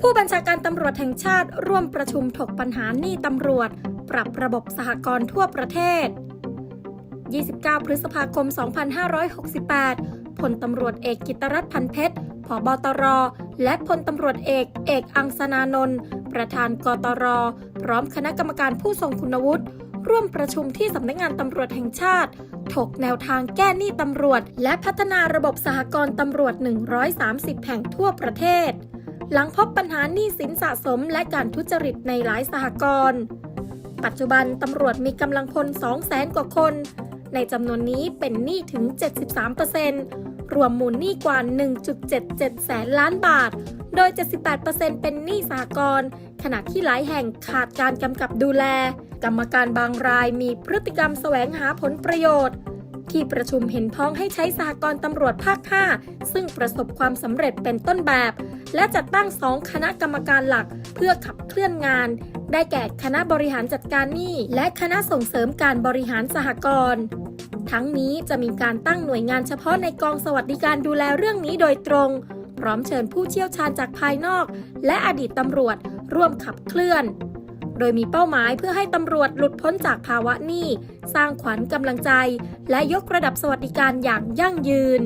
ผู้บัญชาการตำรวจแห่งชาติร่วมประชุมถกปัญหาหนี้ตำรวจ ปรับระบบสหกรณ์ทั่วประเทศ 29 พฤษภาคม 2568 พลตำรวจเอกกิตรัตน์พันเพชรผบตร และพลตำรวจเอกเอกอังสนานนท์ประธานกตร พร้อมคณะกรรมการผู้ทรงคุณวุฒิร่วมประชุมที่สำนักงานตำรวจแห่งชาติ ถกแนวทางแก้หนี้ตำรวจ และพัฒนาระบบสหกรณ์ตำรวจ 130 แห่งทั่วประเทศ หลังพบปัญหาหนี้สินสะสมและการทุจริตในหลายสหกรณ์ ปัจจุบันตำรวจมีกำลังพล 200,000 กว่าคน ในจำนวนนี้เป็นหนี้ถึง 73%รวมมูลหนี้กว่า 1.77 แสนล้านบาท โดย 78%เป็นหนี้สหกรณ์ ขณะที่หลายแห่งขาดการกำกับดูแล กรรมการบางรายมีพฤติกรรมแสวงหาผลประโยชน์ ที่ประชุมเห็นพ้องให้ใช้สหกรณ์ตำรวจภาค 5 ซึ่งประสบความสำเร็จเป็นต้นแบบ และจัดตั้งสองคณะกรรมการหลักเพื่อขับเคลื่อนงาน ได้แก่คณะบริหารจัดการหนี้ และคณะส่งเสริมการบริหารสหกรณ์ทั้งนี้จะมีการตั้งหน่วยงานเฉพาะในกองสวัสดิการดูแลเรื่องนี้โดยตรง พร้อมเชิญผู้เชี่ยวชาญจากภายนอก และอดีตตำรวจร่วมขับเคลื่อน โดยมีเป้าหมายเพื่อให้ตำรวจหลุดพ้นจากภาวะหนี้ สร้างขวัญกำลังใจ และยกระดับสวัสดิการอย่างยั่งยืน